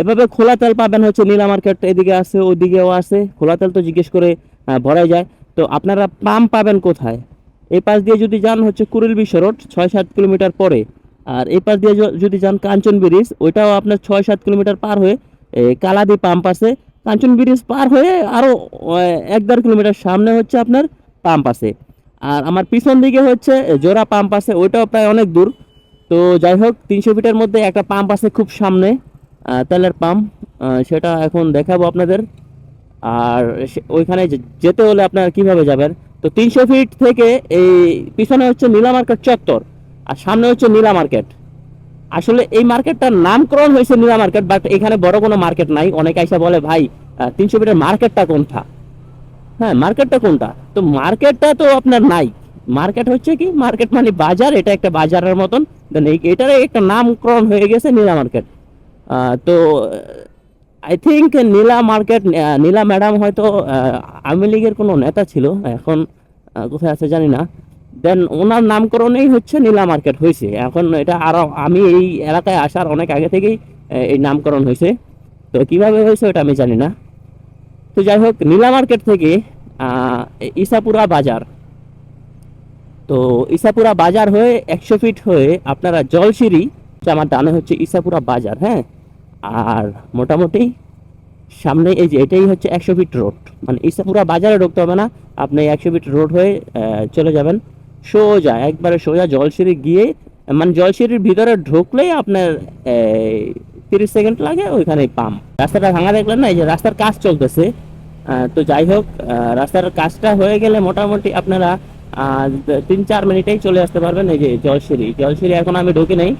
এভাবে খোলা তেল পাবেন হচ্ছে নীলা মার্কেট, এদিকে আছে, ওদিকেও আছে। খোলা তেল তো জিজ্ঞেস করে ভরাই যায়। তো আপনারা পাম্প পাবেন কোথায়? এই পাশ দিয়ে যদি যান হচ্ছে কুড়িল বিশ্ব রোড ছয় সাত কিলোমিটার পরে। আর এই পাশ দিয়ে যদি যান কাঞ্চন ব্রিজ, ওইটাও আপনার ছয় সাত কিলোমিটার পার হয়ে কালাদি পাম্প আছে। কাঞ্চন ব্রিজ পার হয়ে আরও এক দেড় কিলোমিটার সামনে হচ্ছে আপনার পাম্প আছে। আর আমার পিছন দিকে হচ্ছে জোড়া পাম্প আছে, ওইটাও প্রায় অনেক দূর। তো যাই হোক, তিনশো ফিটের মধ্যে একটা পাম্প আছে খুব সামনে। তেলের পাম্প সেটা এখন দেখাবো আপনাদের। আর ওইখানে যেতে হলে আপনারা কীভাবে যাবেন? তো তিনশো ফিট থেকে এই পিছনে হচ্ছে নীলা মার্কেট চত্বর, আর সামনে হচ্ছে নীলা মার্কেট। আসলে এই মার্কেটটার নামকরণ হয়েছে নীলা মার্কেট, বাট এখানে বড় কোনো মার্কেট নাই। অনেক আইসা বলে, ভাই তিনশো ফিটের মার্কেটটা কোনটা? হ্যাঁ মার্কেটটা কোনটা? তো মার্কেটটা তো আপনার নাই। মার্কেট হচ্ছে কি? মার্কেট মানে বাজার, এটা একটা বাজারের মতন। দেন এটার একটা নামকরণ হয়ে গেছে নীলা মার্কেট। তো I think Nila market Nila madam হয়তো আওয়ামী লীগের কোনো নেতা ছিল, এখন কোথায় আছে জানি না। দেন ওনার নামকরণেই হচ্ছে নীলা মার্কেট হয়েছে। এখন এটা আরও আমি এই এলাকায় আসার অনেক আগে থেকেই এই নামকরণ হয়েছে। তো কীভাবে হয়েছে ওটা আমি জানি না। তো যাই হোক, নীলা মার্কেট থেকে ইসাপুরা বাজার। তো ইসাপুরা বাজার হয়ে একশো ফিট হয়ে আপনারা জলসিঁড়ি, যে আমার ডানে হচ্ছে ইসাপুরা বাজার হ্যাঁ? আর মোটামুটি সামনে এই যে এটাই হচ্ছে একশো ফিট রোড মানে ইসাপুরা বাজারে ঢুকতে হবে না, আপনি একশো ফিট রোড হয়ে চলে যাবেন। সোজা, একবারে সোজা জলসিঁড়ি গিয়ে মানে জলসিঁড়ির ভিতরে ঢুকলেই আপনার তিরিশ সেকেন্ড লাগে ওইখানে পাম্প রাস্তাটা ভাঙা দেখলেন না, এই যে রাস্তার কাজ চলতেছে। তো যাই হোক রাস্তার কাজটা হয়ে গেলে মোটামুটি আপনারা তিন চার মিনিটেই চলে আসতে পারবেন এই যে জলসিঁড়ি। জলসিঁড়ি এখন আমি ঢুকি নাই।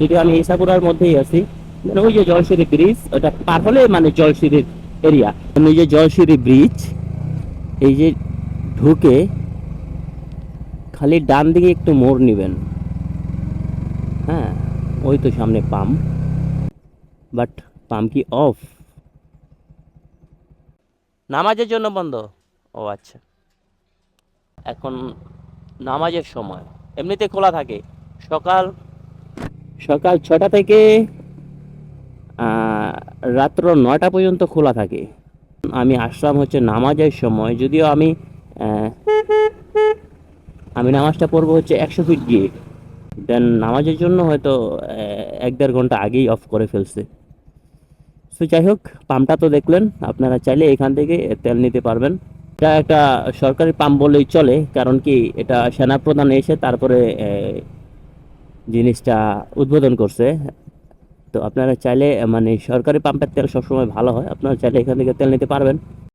যদিও আমি ইসাপুরার মধ্যেই আছি। মানে ওই যে জলসিঁড়ি ব্রিজ ওটা পার হলে মানে জলসিঁড়ির এরিয়া ওই যে জলসিঁড়ি ব্রিজ এই যে ঢুকে খালি ডান দিকে একটু মোড় নেবেন। হ্যাঁ ওই তো সামনে পাম্প বাট পাম্প কি অফ নামাজের জন্য বন্ধ? ও আচ্ছা। এখন নামাজের সময়, এমনিতে খোলা থাকে। সকাল সকাল ছটা থেকে রাত্র নয়টা পর্যন্ত খোলা থাকে। আমি আসলাম হচ্ছে নামাজের সময়, যদিও আমি আমি নামাজটা পড়ব হচ্ছে একশো ফিট গিয়ে। দেন নামাজের জন্য হয়তো এক দেড় ঘণ্টা আগেই অফ করে ফেলছে। সো যাই হোক, পাম্পটা তো দেখলেন, আপনারা চাইলে এখান থেকে তেল নিতে পারবেন। এটা একটা সরকারি পাম্প বলেই চলে, কারণ কি এটা সেনাপ্রধান এসে তারপরে জিনিসটা উদ্বোধন করছে। তো আপনারা চাইলে মানে সরকারি পাম্পের তেল সবসময় ভালো হয়। আপনারা চাইলে এখান থেকে তেল নিতে পারবেন।